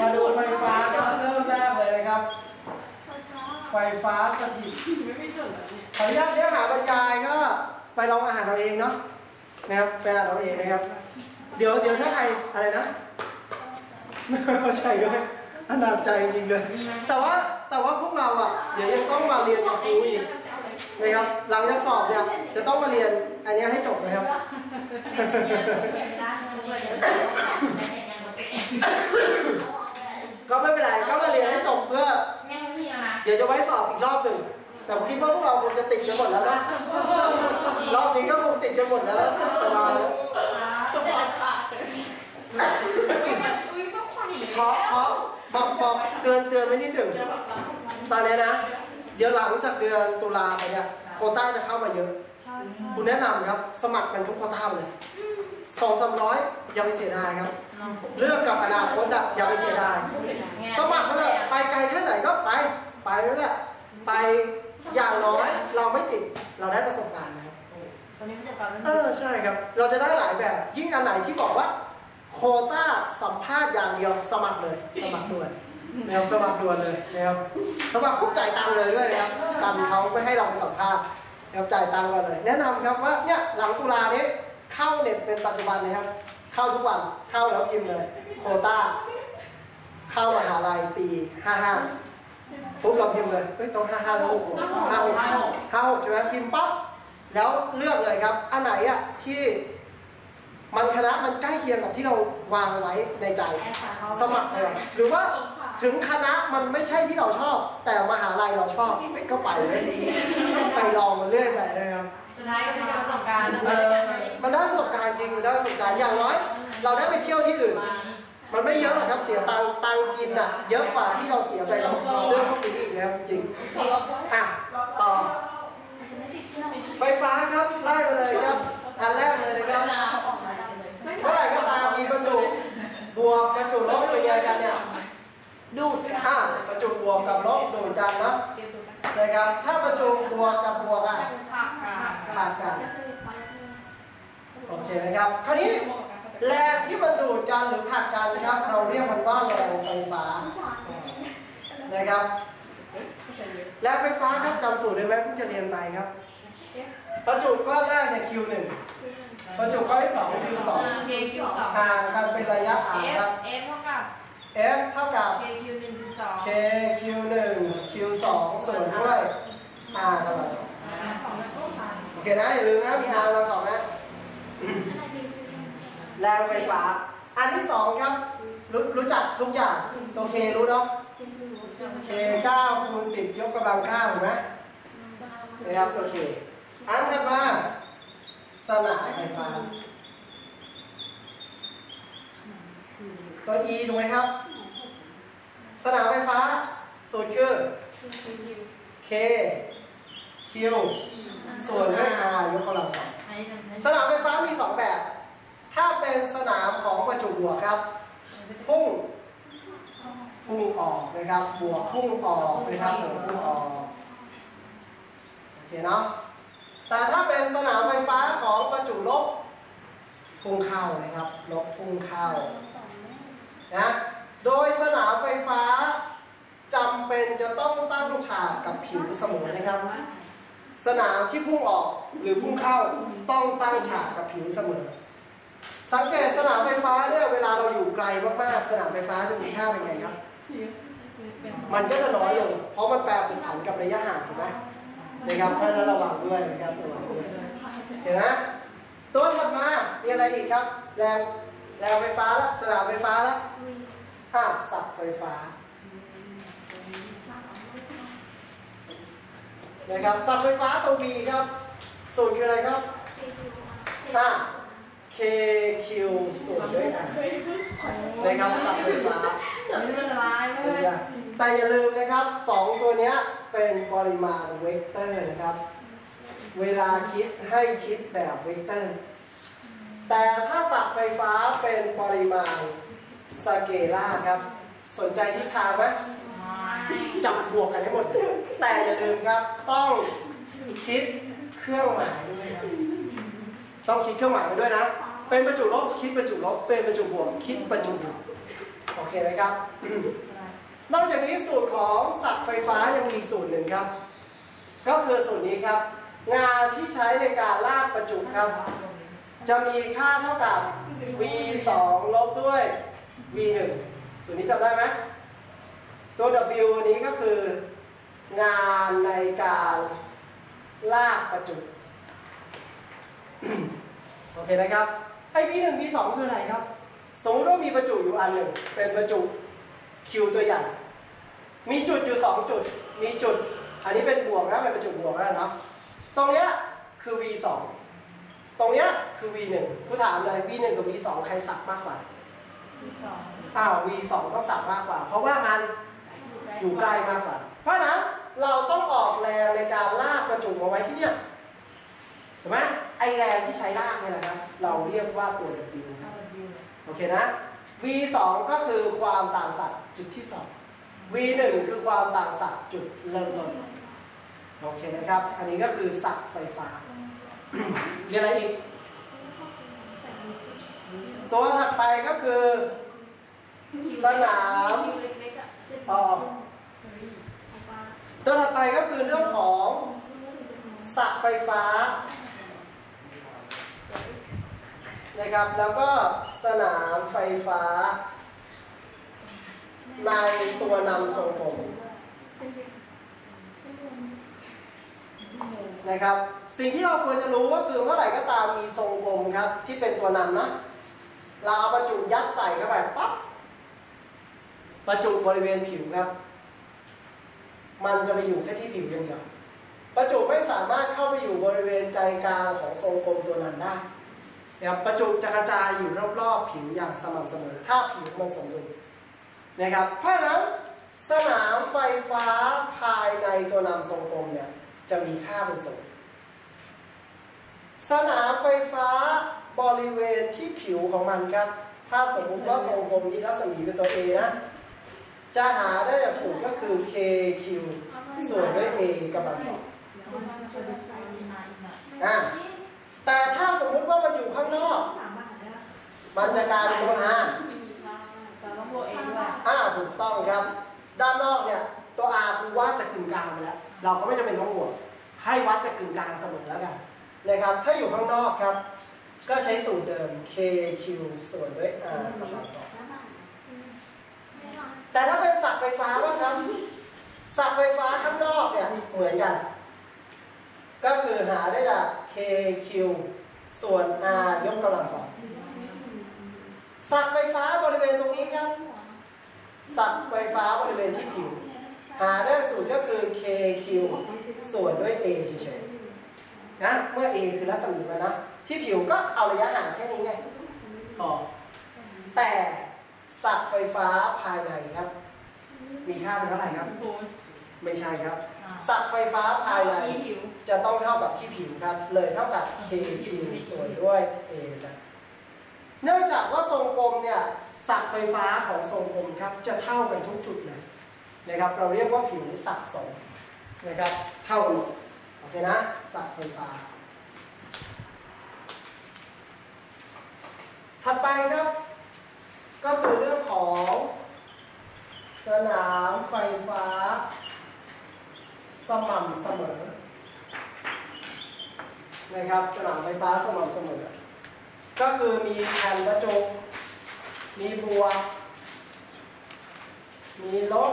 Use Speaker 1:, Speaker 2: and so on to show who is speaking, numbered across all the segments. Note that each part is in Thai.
Speaker 1: มาดูไฟฟ้าครับเริ่มแรกเลยนะครับ ไฟฟ้าสถิต
Speaker 2: ไม่ไม่จดแล้วเนี่ย
Speaker 1: ขออนุญาตเนื้อหาบรรยายก็ไปลองอ่านเอาเองเนาะนะครับไปอ่านเอาเองนะครับ เดี๋ยวเดี๋ยวถ้าใครอะไรนะไม่เข้าใจด้วยอนาจใจจริงๆเลยแต่ว่าแต่ว่าพวกเราอะเดี๋ยวยังต้องมาเรียนกับครูอีกนะครับหลังจากสอบเนี่ยจะต้องมาเรียนอันเนี้ยให้จบนะครับ ก็ไม่เป็นไรก็มาเรียนให้จบเพื่อเดี๋ยวจะไว้สอบอีกรอบหนึ่งแต่ผมคิดว่าพวกเราคงจะติดกันหมดแล้วเนอะรอบนี้ก็คงติดกันหมดแล้วสบายแล้ว
Speaker 2: สมองขาดเลยอุ้ยต้องควันเลย
Speaker 1: ขอขอบอกบอกเตือนเตือนไว้นิดหนึ่งตอนนี้นะ เดี๋ยวหลังจากเดือนตุลาไปเนี่ยโควต้าจะเข้ามาเยอะ คุณแนะนำครับ สมัครกันทุกโควต้าเลยสองสามร้อยอย่าไปเสียดายครับ เลือกกับอนาคตอะอย่าไปเสียดายสมัครเถอะไปไกลแค่ไหนก็ไป ไปนั่นแหละไปอย่างน้อยเราไม่ติดเราได้ประสบการณ์นะครับ
Speaker 2: ตอนนี้มันจะกลายเป็น
Speaker 1: เออใช่ครับ เราจะได้หลายแบบ ยิ่งอันไหนที่บอกว่า โควต้าสัมภาษณ์อย่างเดียวสมัครเลย สมัครด่วนนะครับสมัครด่วนเลยนะครับสมัครปุ๊บจ่ายตังค์เลยด้วยนะครับกันเขาไม่ให้เราไปสัมภาษณ์นะครับจ่ายตังค์ก่อนเลย แนะนำครับว่าเนี่ยหลังตุลานี้เข้าเน็ตเป็นปัจจุบันนะครับ เข้าทุกวันเข้าแล้วพิมพ์เลย โควต้า เข้ามหาลัยปี55ปุ๊บเราพิมพ์เลยเฮ้ยต้อง55แล้ว56 56 56ใช่ไหมพิมพ์ปั๊บแล้วเลือกเลยครับ อันไหนอะที่มันคณะมันใกล้เคียงกับที่เราวางไว้ในใจ สมัครเลยหรือว่าถึงคณะมันไม่ใช่ที่เราชอบ แต่มหาลัยเราชอบเฮ้ยก็ไปเลยไปลองมันเรื่อยไปนะครับ
Speaker 3: สุดท้ายก็ได้ประสบการณ์
Speaker 1: เออมันได้ประ สบการณ์จริงมันได้ประสบการณ์อย่างน้อย เราได้ไปเที่ยวที่อื่น มันไม่เยอะหรอกครับเสียตังค์ตังค์กินอะ เยอะกว่าที่เราเสียไปเราเรื่องพวกนี้อีกนะครับจริงอะต่อไฟฟ้าครับไล่ไปเลยครับ อันแรกเลยนะครับเท่าไหร่ก็ตามมีประจุบวกประจุลบเป็นไงกันเนี่ย
Speaker 3: ดูด
Speaker 1: อะประจุบวกกับลบดูดกันเนาะนะครับถ้าประจุบวกกับบวกอะ
Speaker 3: ผักค่ะ
Speaker 1: ขาดกัน โอเคนะครับคราวนี้แรงที่มันดูดกันหรือผลักกันนะครับ เราเรียกมันว่าแรงไฟฟ้านะครับแรงไฟฟ้าครับจำสูตรได้ไหมเพิ่งจะเรียนไปครับประจุก้อนแรกเนี่ย Q1 ประจุก้อนที่สอง Q2
Speaker 3: เคคิวสอง
Speaker 1: ห่างกันเป็นระยะ
Speaker 3: เอ
Speaker 1: ห่าง
Speaker 3: ฟ
Speaker 1: ครับ
Speaker 3: เอฟเท่ากับ
Speaker 1: F เท่ากับ
Speaker 3: เคคิวหนึ่งจุดสอง
Speaker 1: K Q1 Q2 ส่วนด้วย R กำลังสอง
Speaker 3: สองแล้วก็ผ่าน
Speaker 1: โอเคนะอย่าลืมนะมี R กำลังสองนะ แรงไฟฟ้า อันที่สองครับ รู้รู้จักทุกอย่าง ตัว K รู้เนาะ K 9คูณ10ยกกำลัง9ถูกไหมนะครับตัว K อันถัดมาสนามไฟฟ้า ตัว E ถูกไหมครับ สนามไฟฟ้าสูตรคือ K Q ส่วนด้วย R ยกก ส
Speaker 3: นา
Speaker 1: มของประจุบวกครับ พุ่ง พุ่งออกนะครับ บวกพุ่งออกนะครับบวกพุ่งออก โอเคเนาะ แต่ถ้าเป็นสนามไฟฟ้าของประจุลบ พุ่งเข้านะครับ ลบพุ่งเข้า นะ โดยสนามไฟฟ้าจำเป็นจะต้องตั้งฉากกับผิวเสมอนะครับสนามที่พุ่งออกหรือพุ่งเข้าต้องตั้งฉากกับผิวเสมอ สังเกตสนามไฟฟ้าเนี่ยเวลาเราอยู่ไกลมากๆ สนามไฟฟ้าจะมีค่าเป็นไงครับ มันก็จะน้อยลง เพราะมันแปรผกผันกับระยะห่างถูกไหมนะครับเพราะฉะนั้นระวังด้วยนะครับระวังด้วยเห็นไหมตัวถัดมามีอะไรอีกครับ แรงแรงไฟฟ้าละสนามไฟฟ้าละอะสับไฟฟ้านะครับสับไฟฟ้าตัว V ครับ สูตรคืออะไรครับอะ KQ สูตรด้วยกันนะครับสับไฟฟ้า
Speaker 3: เดี๋ยวนี้มันละลายม่เลย
Speaker 1: แต่อย่าลืมนะครับสองตัวนี้เป็นปริมาณเวกเตอร์นะครับ เวลาคิดให้คิดแบบเวกเตอร์ แต่ถ้าสับไฟฟ้าเป็นปริมาณสเกลาครับ สนใจทิศทางไหมจับบวกกันให้หมด แต่อย่าลืมครับ ต้องคิดเครื่องหมายด้วยครับ ต้องคิดเครื่องหมายไปด้วยนะ เป็นประจุลบคิดประจุลบ เป็นประจุบวกคิดประจุบวกโอเคนะครับ นอกจากนี้สูตรของสักไฟฟ้ายังมีสูตรหนึ่งครับ ก็คือสูตรนี้ครับ งานที่ใช้ในการลากประจุครับ จะมีค่าเท่ากับ v 2ลบด้วย v 1สูตรนี้จำได้ไหมตัว w นี้ก็คืองานในการลากประจุ โอเคนะครับไอ้ v 1 v 2 คืออะไรครับ สมมติว่ามีประจุอยู่อันหนึ่ง เป็นประจุ Q ตัวใหญ่มีจุดอยู่ 2 จุด มีจุด อันนี้เป็นบวกนะเป็นประจุบวกแล้วเนาะตรงเนี้ยคือ v 2 ตรงเนี้ยคือ v 1ผู้ถามเลย v 1 กับ v 2 ใครสักมากกว่า
Speaker 3: ที่สอง
Speaker 1: อ้าว v 2 ต้องสักมากกว่า เพราะว่ามันอยู่ใกล้มากกว่า เพราะฉะนั้นเราต้องออกแรงในการลากประจุมาไว้ที่เนี่ยถูกไหม ไอแรงที่ใช้ลากเนี่ยนะครับ เราเรียกว่าตัว W ครับโอเคนะ v 2ก็คือความต่างศักย์จุดที่ 2 v 1คือความต่างศักย์จุดเริ่มต้น โอเคนะครับ อันนี้ก็คือศักย์ไฟฟ้า เรียนอะไรอีก ตัวถัดไปก็คือ สนาม
Speaker 3: คิวเล็กๆอะ
Speaker 1: ต่อตัวถัดไปก็คือเรื่องของสระไฟฟ้า นะครับ แล้วก็สนามไฟฟ้า ในตัวนำทรงผมนะครับ สิ่งที่เราควรจะรู้ก็คือเมื่อไหร่ก็ตามมีทรงกลมครับ ที่เป็นตัวนำนะ เราเอาประจุยัดใส่เข้าไปปั๊บประจุบริเวณผิวครับ มันจะไปอยู่แค่ที่ผิวอย่างเดียวประจุไม่สามารถเข้าไปอยู่บริเวณใจกลางของทรงกลมตัวนั้นได้ นะครับประจุจะกระจายอยู่รอบๆผิวอย่างสม่ำเสมอ ถ้าผิวมันสมดุลนะครับเพราะฉะนั้นสนามไฟฟ้าภายในตัวนำทรงกลมเนี่ยจะมีค่าเป็นศูนย์สนามไฟฟ้าบริเวณที่ผิวของมันครับ ถ้าสมมุติว่าทรงกลมนี้รัศมีเป็นตัว A นะ จะหาได้จากสูตรก็คือ KQ ส่วนด้วย A กำลังสองอะ แต่ถ้าสมมุติว่ามันอยู่ข้างนอกมันจะกลายเป็นตัว R
Speaker 3: แต่ต้องโบเองด้วย
Speaker 1: อ่าถูกต้องครับ ด้านนอกเนี่ยตัว R คือวัดจากกึ่งกลางไปแล้ว เราก็ไม่จำเป็นต้องบวกให้วัดจากกึ่งกลางเสมอแล้วกันนะครับ ถ้าอยู่ข้างนอกครับ ก็ใช้สูตรเดิม KQ ส่วนด้วย R กำลังสองแต่ถ้าเป็นสักไฟฟ้าบ้างครับสักไฟฟ้าข้างนอกเนี่ยเหมือนกัน ก็คือหาได้จาก KQ ส่วน R ยกกำลังสองสักไฟฟ้าบริเวณตรงนี้ครับสักไฟฟ้าบริเวณที่ผิวหาได้สูตรก็คือ KQ ส่วนด้วย A เฉยๆนะเมื่อ A คือรัศมีมานะที่ผิวก็เอาระยะห่างแค่นี้ไงพอแต่สักไฟฟ้าภายในครับ มีค่าเท่าไหร่ครับ ไม่ใช่ครับ สักไฟฟ้าภายใน
Speaker 3: อีผิว
Speaker 1: จะต้องเท่ากับที่ผิวครับ เลยเท่ากับ KQ ส่วนด้วย A ครับเนื่องจากว่าทรงกลมเนี่ยสักไฟฟ้าของทรงกลมครับจะเท่ากันทุกจุดเลยนะครับ เราเรียกว่าผิวสักสองนะครับ เท่ากันหมดโอเคนะสักไฟฟ้า ถัดไปครับ ก็คือเรื่องของสนามไฟฟ้า สม่ำเสมอนะครับสนามไฟฟ้าสม่ำเสมอ ก็คือมีแผ่นกระจก มีบัว มีลบ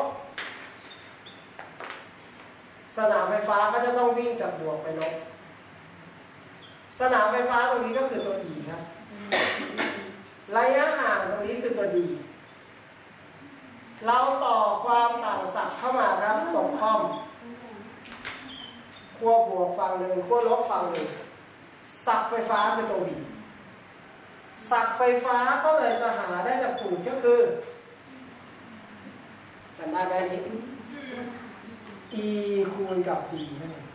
Speaker 1: สนามไฟฟ้าก็จะต้องวิ่งจากบวกไปลบสนามไฟฟ้าตรงนี้ก็คือตัว E ครับ ระยะห่างตรงนี้คือตัว D เราต่อความต่างศักย์เข้ามาครับตรงคอม ขั้วบวกฝั่งหนึ่งขั้วลบฝั่งหนึ่งสักไฟฟ้าคือตัว B สักไฟฟ้าก็เลยจะหาได้จากสูตรก็คือจำได้ไหมนี้ E คูณกับ D นั่นเอง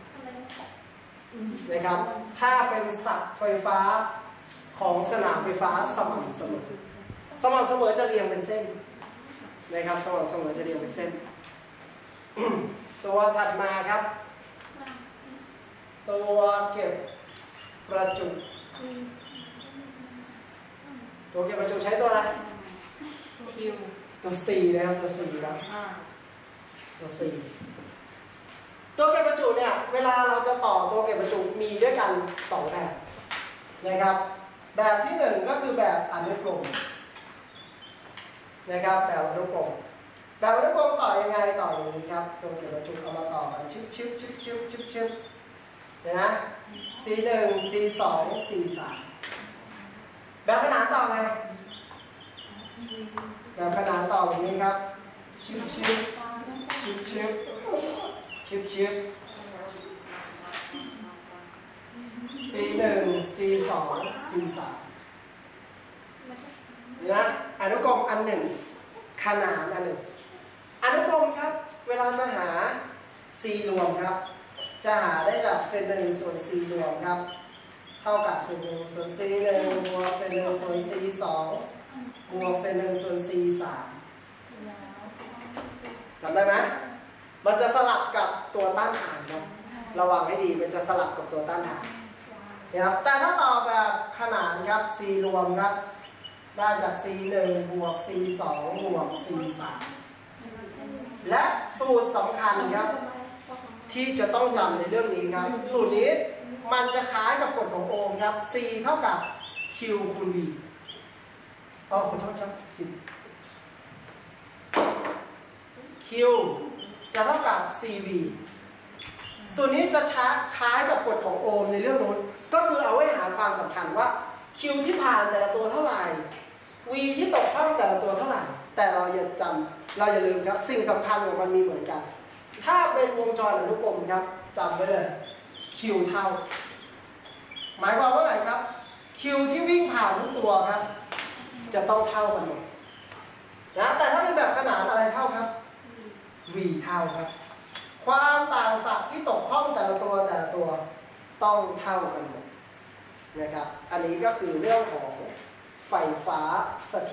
Speaker 1: นะครับ ถ้าเป็นสักไฟฟ้าของสนามไฟฟ้าสม่ำเสมอ สม่ำเสมอจะเรียงเป็นเส้นนะครับ สม่ำเสมอจะเรียงเป็นเส้น ตัวถัดมาครับ ตัวเก็บประจุ ตัวเก็บประจุใช้ตัวอะไร
Speaker 3: คิว
Speaker 1: ตัว C นะครับตัว C นะ
Speaker 3: อ่า
Speaker 1: ตัว C ตัวเก็บประจุเนี่ยเวลาเราจะต่อตัวเก็บประจุมีด้วยกันสองแบบนะครับ แบบที่หนึ่งก็คือแบบอนุกรมนะครับแบบอนุกรมแบบอนุกรมต่อยังไงต่ออย่างนี้ครับตัวเก็บประจุเอามาต่อกันชึบชึบชึบชึบชึบชึบ เดี๋ยวนะ C หนึ่ง C สอง C สามแบบขนานต่อไงแบบขนานต่ออย่างนี้ครับชึบชึบชิบชิบชิบชิบ C หนึ่ง C สอง C สามนะอนุกรมอันหนึ่ง ขนานอันหนึ่งอนุกรมครับ เวลาจะหา C รวมครับ จะหาได้จากเศษหนึ่งส่วน C รวมครับ เท่ากับเศษหนึ่งส่วน C หนึ่งบวกเศษหนึ่งส่วน C สองบวกเศษหนึ่งส่วน C สามจำได้ไหมมันจะสลับกับตัวต้านทานครับระวังให้ดีมันจะสลับกับตัวต้านทานนะครับแต่ถ้าต่อแบบขนานครับ C รวมครับ ได้จาก C 1บวก C 2บวก C 3และสูตรสำคัญครับ ที่จะต้องจำในเรื่องนี้ครับ สูตรนี้มันจะคล้ายกับกฎของโอห์มครับ C เท่ากับ Q คูณ V อ๋อขอโทษครับผิด Q จะเท่ากับ CV ส่วนนี้จะช้าคล้ายกับกฎของโอห์มในเรื่องนู้นก็คือเอาไว้หาความสำคัญว่า Q ที่ผ่านแต่ละตัวเท่าไหร่ V ที่ตกข้างแต่ละตัวเท่าไหร่ แต่เราอย่าจำเราอย่าลืมครับ สิ่งสำคัญของมันมีเหมือนกัน ถ้าเป็นวงจรอนุกรมครับจำไว้เลย Q เท่า หมายความว่าอะไงครับ Q ที่วิ่งผ่านทุกตัวครับ จะต้องเท่ากันหมดนะแต่ถ้าเป็นแบบขนานอะไรเท่าครับ v เท่าครับ ความต่างศักย์ที่ตกข้องแต่ละตัวแต่ละตัวต้องเท่ากันหมดนะครับ อันนี้ก็คือเรื่องของไฟฟ้าสถิต